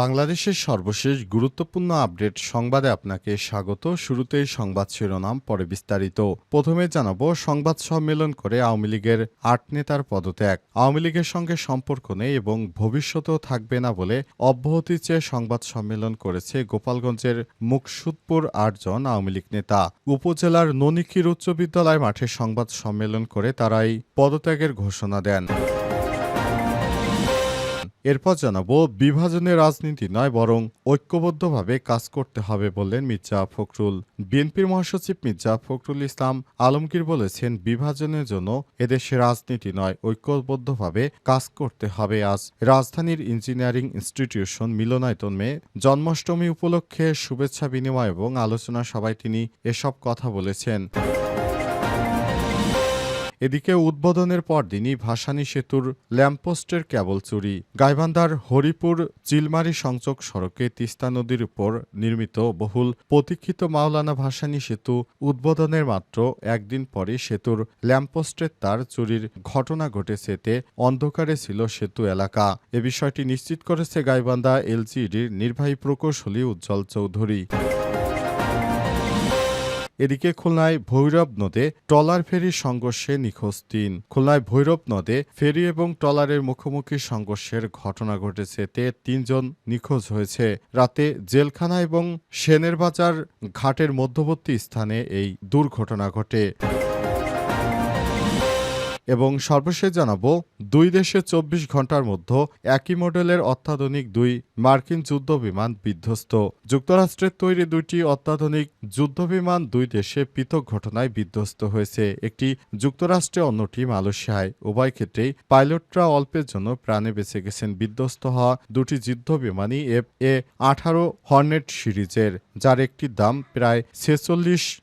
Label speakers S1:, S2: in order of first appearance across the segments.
S1: বাংলাদেশের সর্বশেষ গুরুত্বপূর্ণ আপডেট সংবাদে আপনাকে স্বাগত। শুরুতেই সংবাদ শিরোনাম, পরে বিস্তারিত। প্রথমে জানাব, সংবাদ সম্মেলন করে আওয়ামী লীগের আট নেতার পদত্যাগ। আওয়ামী লীগের সঙ্গে সম্পর্ক নেই এবং ভবিষ্যতেও থাকবে না বলে অব্যাহতি চেয়ে সংবাদ সম্মেলন করেছে গোপালগঞ্জের মুকসুদপুর আটজন আওয়ামী লীগ নেতা। উপজেলার ননিকির উচ্চ বিদ্যালয় মাঠে সংবাদ সম্মেলন করে তারাই পদত্যাগের ঘোষণা দেন। এরপর জানাব বিভাজনের রাজনীতি নয়, বরং ঐক্যবদ্ধভাবে কাজ করতে হবে বললেন মির্জা ফখরুল। বিএনপির মহাসচিব মির্জা ফখরুল ইসলাম আলমগীর বলেছেন, বিভাজনের জন্য এদেশে রাজনীতি নয়, ঐক্যবদ্ধভাবে কাজ করতে হবে। আজ রাজধানীর ইঞ্জিনিয়ারিং ইনস্টিটিউশন মিলনায়তনে জন্মাষ্টমী উপলক্ষে শুভেচ্ছা বিনিময় এবং আলোচনা সভায় তিনি এসব কথা বলেছেন। এদিকে উদ্বোধনের পরদিনই ভাসানী সেতুর ল্যাম্পপোস্টের কেবল চুরি। গাইবান্ধার হরিপুর চিলমারি সংযোগ সড়কে তিস্তা নদীর উপর নির্মিত বহুল প্রতীক্ষিত মাওলানা ভাসানী সেতু উদ্বোধনের মাত্র একদিন পরে সেতুর ল্যাম্পপোস্টের তার চুরির ঘটনা ঘটেছে এতে অন্ধকারে ছিল সেতু এলাকা। এ বিষয়টি নিশ্চিত করেছে গাইবান্ধা এলজিইডির নির্বাহী প্রকৌশলী উজ্জ্বল চৌধুরী। এদিকে খুলনায় ভৈরব নদে ট্রলার ফেরি সংঘর্ষে নিখোঁজ তিন। খুলনায় ভৈরব নদে ফেরি এবং ট্রলারের মুখোমুখি সংঘর্ষের ঘটনা ঘটেছে তে তিনজন নিখোঁজ হয়েছে। রাতে জেলখানা এবং সেনের বাজার ঘাটের মধ্যবর্তী স্থানে এই দুর্ঘটনা ঘটে। এবং সর্বশেষ জানাব, দুই দেশে চব্বিশ ঘণ্টার মধ্যে একই মডেলের অত্যাধুনিক দুই মার্কিন যুদ্ধ বিমান বিধ্বস্ত। যুক্তরাষ্ট্রের তৈরি দুইটি অত্যাধুনিক যুদ্ধ বিমান দুই দেশে পৃথক ঘটনায় বিধ্বস্ত হয়েছে। একটি যুক্তরাষ্ট্রে, অন্যটি মালয়েশিয়ায়। উভয় ক্ষেত্রেই পাইলটরা অল্পের জন্য প্রাণে বেঁচে গেছেন। বিধ্বস্ত হওয়া দুটি যুদ্ধ বিমানই এফ এ আঠারো হর্নেট সিরিজের, যার একটির দাম প্রায় ছেচল্লিশ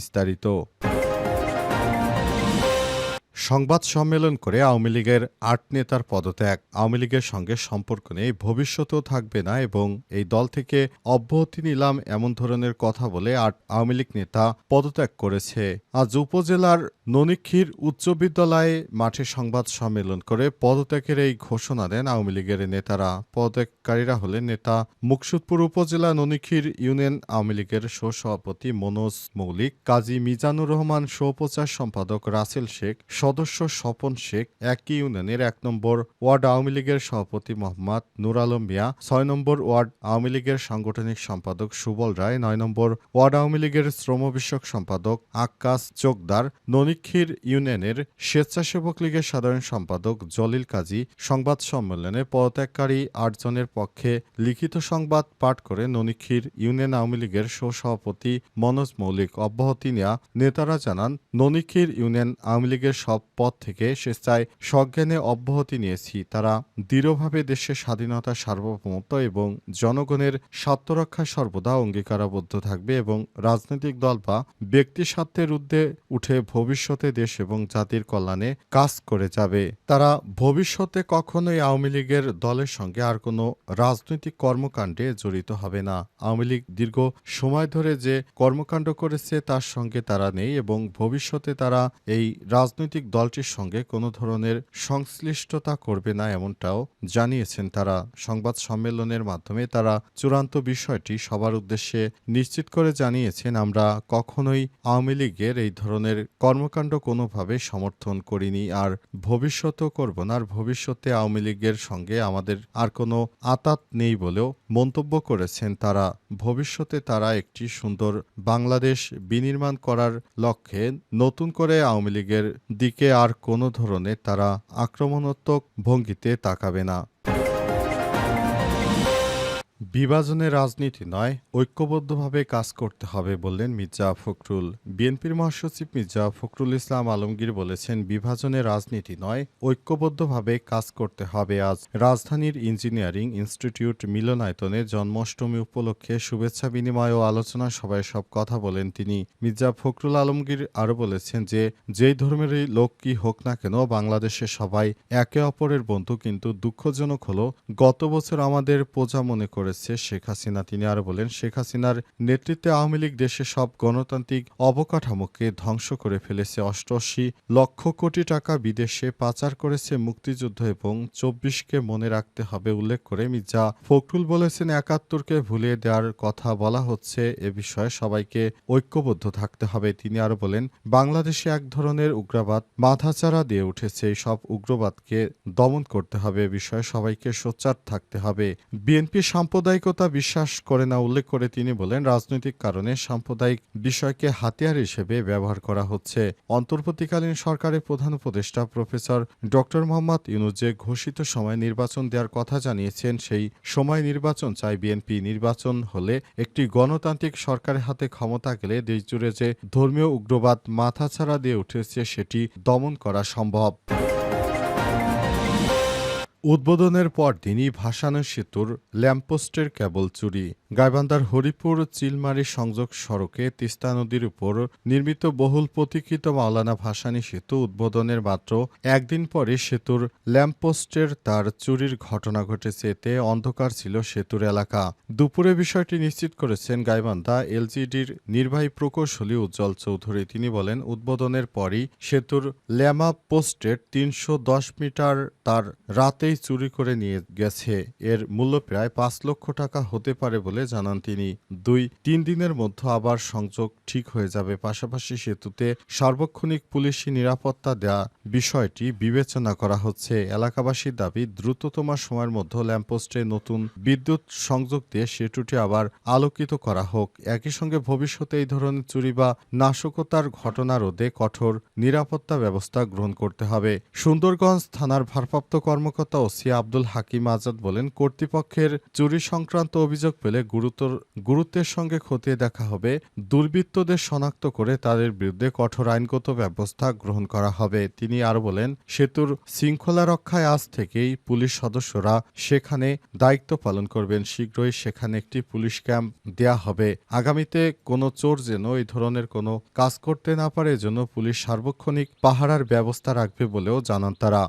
S1: したりと。সংবাদ সম্মেলন করে আওয়ামী লীগের আট নেতার পদত্যাগ। আওয়ামী লীগের সঙ্গে সম্পর্ক নেই, ভবিষ্যতেও থাকবে না এবং এই দল থেকে অব্যাহতি নিলাম এমন ধরনের কথা বলে আট আওয়ামী লীগ নেতা পদত্যাগ করেছে। আজ উপজেলার ননিক্ষীর উচ্চ বিদ্যালয়ে মাঠে সংবাদ সম্মেলন করে পদত্যাগের এই ঘোষণা দেন আওয়ামী লীগের নেতারা। পদত্যাগকারীরা হলেন নেতা মুকসুদপুর উপজেলা ননিক্ষীর ইউনিয়ন আওয়ামী লীগের সভাপতি মনোজ মৌলিক, কাজী মিজানুর রহমান সৌপ্রচার সম্পাদক রাসেল শেখ সদস্য স্বপন শেখ, একই ইউনিয়নের এক নম্বর ওয়ার্ড আওয়ামী লীগের সভাপতি মোহাম্মদ নুর আলম মিয়া, ছয় নম্বর ওয়ার্ড আওয়ামী লীগের সাংগঠনিক সম্পাদক সুবল রায়, নয় নম্বর ওয়ার্ড আওয়ামী লীগের শ্রম বিষয়ক সম্পাদক আক্কাস চোকদার, ননিক্ষীর ইউনিয়নের স্বেচ্ছাসেবক লীগের সাধারণ সম্পাদক জলিল কাজী সংবাদ সম্মেলনে পদত্যাগকারী আটজনের পক্ষে লিখিত সংবাদ পাঠ করে ননিক্ষীর ইউনিয়ন আওয়ামী লীগের সভাপতি মনোজ মৌলিক অব্যাহতি নেয়া। নেতারা জানান, ননিক্ষীর ইউনিয়ন আওয়ামী লীগের সব পদ থেকে স্বেচ্ছায় সজ্ঞানে অব্যাহতি নিয়েছি। তারা দৃঢ়ভাবে দেশের স্বাধীনতা সার্বভৌমত্ব এবং জনগণের স্বার্থরক্ষা সর্বদা অঙ্গীকারাবদ্ধ থাকবে এবং রাজনৈতিক দল বা ব্যক্তি স্বার্থের ঊর্ধ্বে উঠে ভবিষ্যতে দেশ এবং জাতির কল্যাণে কাজ করে যাবে। তারা ভবিষ্যতে কখনোই আওয়ামী লীগের দলের সঙ্গে আর কোনো রাজনৈতিক কর্মকাণ্ডে জড়িত হবে না। আওয়ামী লীগ দীর্ঘ সময় ধরে যে কর্মকাণ্ড করেছে, তার সঙ্গে তারা নেই এবং ভবিষ্যতে তারা এই রাজনৈতিক দলটির সঙ্গে কোনো ধরনের সংশ্লিষ্টতা করবে না এমনটাও জানিয়েছেন তারা। সংবাদ সম্মেলনের মাধ্যমে তারা চূড়ান্ত বিষয়টি সবার উদ্দেশ্যে নিশ্চিত করে জানিয়েছেন, আমরা কখনোই আওয়ামী লীগের এই ধরনের কর্মকাণ্ড কোনোভাবে সমর্থন করিনি আর ভবিষ্যতেও করব না। আর ভবিষ্যতে আওয়ামী লীগের সঙ্গে আমাদের আর কোনো আতাত নেই বলেও মন্তব্য করেছেন তারা। ভবিষ্যতে তারা একটি সুন্দর বাংলাদেশ বিনির্মাণ করার লক্ষ্যে নতুন করে আওয়ামী লীগের দিকে আর কোনো ধরনের তারা আক্রমণাত্মক ভঙ্গিতে তাকাবে না। বিভাজনের রাজনীতি নয়, ঐক্যবদ্ধভাবে কাজ করতে হবে বললেন মির্জা ফখরুল। বিএনপির মহাসচিব মির্জা ফখরুল ইসলাম আলমগীর বলেছেন বিভাজনের রাজনীতি নয়, ঐক্যবদ্ধভাবে কাজ করতে হবে আজ। রাজধানীর ইঞ্জিনিয়ারিং ইনস্টিটিউট মিলনায়তনে জন্মাষ্টমী উপলক্ষে শুভেচ্ছা বিনিময় ও আলোচনা সভায় সব কথা বলেন তিনি। মির্জা ফখরুল আলমগীর আরও বলেছেন যে, যেই ধর্মেরই লোক কি হোক না কেন, বাংলাদেশে সবাই একে অপরের বন্ধু, কিন্তু দুঃখজনক হলো, গত বছর আমাদের প্রজা মনে করেছে শেখ হাসিনা। তিনি আরও বলেন, শেখ হাসিনার নেতৃত্বে আওয়ামী লীগ দেশে সব গণতান্ত্রিক অবকাঠামোকে ধ্বংস করে ফেলেছে। অষ্টআশি লক্ষ কোটি টাকা বিদেশে পাচার করেছে মুক্তিযুদ্ধ এবং চব্বিশকে মনে রাখতে হবে, উল্লেখ করে মির্জা ফখরুল বলেছেন, একাত্তরকে ভুলিয়ে দেওয়ার কথা বলা হচ্ছে, এ বিষয়ে সবাইকে ঐক্যবদ্ধ থাকতে হবে। তিনি আরও বলেন, বাংলাদেশে এক ধরনের উগ্রবাদ মাথাচাড়া দিয়ে উঠেছে, এই সব উগ্রবাদকে দমন করতে হবে, এ বিষয়ে সবাইকে সোচ্চার থাকতে হবে। বিএনপি সাম্প্রদায়িকতা বিশ্বাস করে না উল্লেখ করে তিনি বলেন, রাজনৈতিক কারণে সাম্প্রদায়িক বিষয়কে হাতিয়ার হিসেবে ব্যবহার করা হচ্ছে। অন্তর্বর্তীকালীন সরকারের প্রধান উপদেষ্টা প্রফেসর ডক্টর মোহাম্মদ ইউনুস যে ঘোষিত সময় নির্বাচন দেওয়ার কথা জানিয়েছেন, সেই সময় নির্বাচন চাই বিএনপি। নির্বাচন হলে একটি গণতান্ত্রিক সরকারের হাতে ক্ষমতা গেলে দেশজুড়ে যে ধর্মীয় উগ্রবাদ মাথাছাড়া দিয়ে উঠেছে, সেটি দমন করা সম্ভব। উদ্বোধনের পর দিনই ভাসানো সেতুর ল্যাম্পপোস্টের কেবল চুরি। গাইবান্ধার হরিপুর চিলমারি সংযোগ সড়কে তিস্তা নদীর উপর নির্মিত বহুল প্রতীক্ষিত মাওলানা ভাসানী সেতু উদ্বোধনের মাত্র একদিন পরে সেতুর ল্যাম্পপোস্টের তার চুরির ঘটনা ঘটেছে। এতে অন্ধকার ছিল সেতুর এলাকা। দুপুরে বিষয়টি নিশ্চিত করেছেন গাইবান্ধা এলজিডির নির্বাহী প্রকৌশলী উজ্জ্বল চৌধুরী। তিনি বলেন, উদ্বোধনের পরই সেতুর ল্যামা পোস্টের তিনশো দশ মিটার তার রাতেই চুরি করে নিয়ে গেছে। এর মূল্য প্রায় পাঁচ লক্ষ টাকা হতে পারে বলে জানান তিনি। দুই, তিন দিনের মধ্যে আবার সংযোগ ঠিক হয়ে যাবে। পাশাপাশি সেতুতে সার্বক্ষণিক পুলিশি নিরাপত্তা দেয়া বিষয়টি বিবেচনা করা হচ্ছে। এলাকাবাসীর দাবি, দ্রুততম সময়ের মধ্যে ল্যাম্পপোস্টে নতুন বিদ্যুৎ সংযোগ দিয়ে সেতুটি আবার আলোকিত করা হোক। একই সঙ্গে ভবিষ্যতে এই ধরনের চুরি বা নাশকতার ঘটনা রোধে কঠোর নিরাপত্তা ব্যবস্থা গ্রহণ করতে হবে। সুন্দরগঞ্জ থানার ভারপ্রাপ্ত কর্মকর্তা ওসি আব্দুল হাকিম আজাদ বলেন, কর্তৃপক্ষের চুরি সংক্রান্ত অভিযোগ পেলে গুরুতর, গুরুত্বের সঙ্গে খতিয়ে দেখা হবে। দুর্বৃত্তদের শনাক্ত করে তাদের বিরুদ্ধে কঠোর আইনগত ব্যবস্থা গ্রহণ করা হবে। তিনি আরও বলেন, সেতুর শৃঙ্খলা রক্ষায় আজ থেকেই পুলিশ সদস্যরা সেখানে দায়িত্ব পালন করবেন। শীঘ্রই সেখানে একটি পুলিশ ক্যাম্প দেয়া হবে। আগামীতে কোনো চোর যেন এই ধরনের কোনো কাজ করতে না পারে, এজন্য পুলিশ সার্বক্ষণিক পাহারার ব্যবস্থা রাখবে বলেও জানান তারা।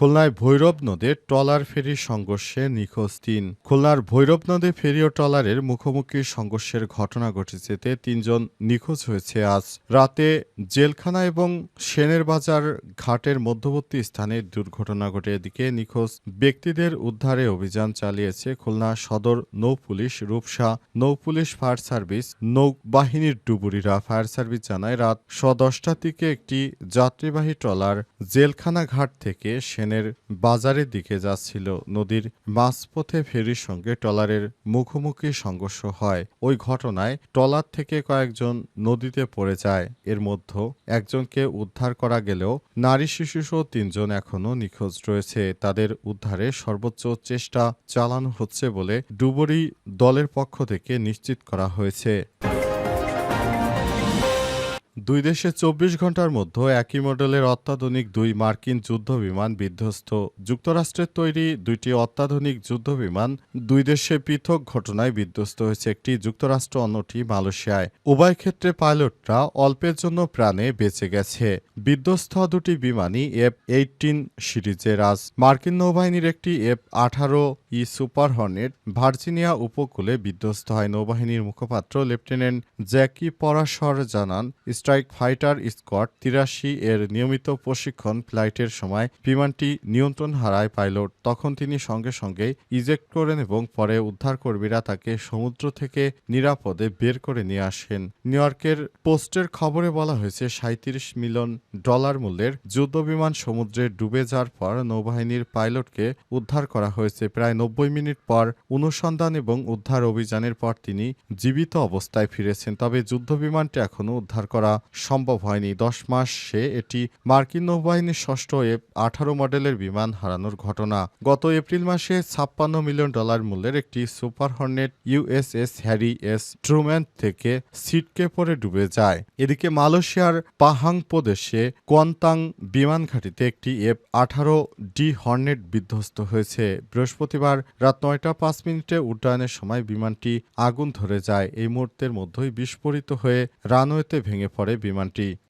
S1: খুলনায় ভৈরব নদে ট্রলার ফেরির সংঘর্ষে নিখোঁজ তিন। খুলনার ভৈরব নদে ফেরি ও ট্রলারের মুখোমুখি সংঘর্ষের ঘটনা ঘটেছে তিনজন নিখোঁজ হয়েছে আজ। রাতে জেলখানা এবং সেনের বাজার ঘাটের মধ্যবর্তী স্থানে দুর্ঘটনা ঘটে। এদিকে নিখোঁজ ব্যক্তিদের উদ্ধারে অভিযান চালিয়েছে খুলনা সদর নৌ পুলিশ রূপসা। নৌ পুলিশ ফায়ার সার্ভিস, নৌবাহিনীর ডুবুরিরা। ফায়ার সার্ভিস জানায়, রাত স দশটার দিকে একটি যাত্রীবাহী ট্রলার জেলখানা ঘাট থেকে সেনের বাজারের দিকে যাচ্ছিল। নদীর মাঝপথে ফেরির সঙ্গে ট্রলারের মুখোমুখি সংঘর্ষ হয়। ওই ঘটনায় ট্রলার থেকে কয়েকজন নদীতে পড়ে যায়। এর মধ্যে একজনকে উদ্ধার করা গেলেও নারী শিশুসহ তিনজন এখনও নিখোঁজ রয়েছে। তাদের উদ্ধারে সর্বোচ্চ চেষ্টা চালানো হচ্ছে বলে ডুবুরি দলের পক্ষ থেকে নিশ্চিত করা হয়েছে। দুই দেশে চব্বিশ ঘণ্টার মধ্যে একই মডেলের অত্যাধুনিক দুই মার্কিন যুদ্ধবিমান বিধ্বস্ত। যুক্তরাষ্ট্রের তৈরি দুইটি অত্যাধুনিক যুদ্ধবিমান দুই দেশে পৃথক ঘটনায় বিধ্বস্ত হয়েছে একটি যুক্তরাষ্ট্র, অন্যটি মালয়েশিয়ায়। উভয় ক্ষেত্রে পাইলটরা অল্পের জন্য প্রাণে বেঁচে গেছে। বিধ্বস্ত দুটি বিমানই এফ এইটিন সিরিজের আজ। মার্কিন নৌবাহিনীর একটি এফ আঠারো ই সুপার হর্নেট ভার্জিনিয়া উপকূলে বিধ্বস্ত হয়। নৌবাহিনীর মুখপাত্র লেফটেন্যান্ট জ্যাকি পরাশর জানান স্ট্রাইক ফাইটার স্কট তিরাশি এর নিয়মিত প্রশিক্ষণ ফ্লাইটের সময় বিমানটি নিয়ন্ত্রণ হারায় পাইলট। তখন তিনি সঙ্গে সঙ্গে ইজেক্ট করেন এবং পরে উদ্ধারকর্মীরা তাকে সমুদ্র থেকে নিরাপদে বের করে নিয়ে আসেন। নিউ পোস্টের খবরে বলা হয়েছে সাঁত্রিশ মিলিয়ন ডলার মূল্যের যুদ্ধবিমান সমুদ্রে ডুবে যাওয়ার পর নৌবাহিনীর পাইলটকে উদ্ধার করা হয়েছে। প্রায় নব্বই মিনিট পর অনুসন্ধান এবং উদ্ধার অভিযানের পর তিনি জীবিত অবস্থায় ফিরেছেন। তবে যুদ্ধবিমানটি এখনও উদ্ধার করা সম্ভব হয়নি। দশ মাস এটি মার্কিন নৌবাহিনীর ষষ্ঠ এফ আঠারো মডেলের বিমান হারানোর ঘটনা। গত এপ্রিল মাসে ছাপ্পান্ন মিলিয়ন ডলার মূল্যের একটি super hornet USS Harry S Truman থেকে সিটকে পরে ডুবে যায়। এদিকে মালয়েশিয়ার পাহাং প্রদেশে কোয়ান্তাং বিমান ঘাঁটিতে একটি এফ আঠারো ডি হর্নেট বিধ্বস্ত হয়েছে। বৃহস্পতিবার রাত নয়টা পাঁচ মিনিটে উড্ডয়নের সময় বিমানটি আগুন ধরে যায়। এই মুহূর্তের মধ্যেই বিস্ফোরিত হয়ে রানওয়েতে ভেঙে পড়ে। বিমানটি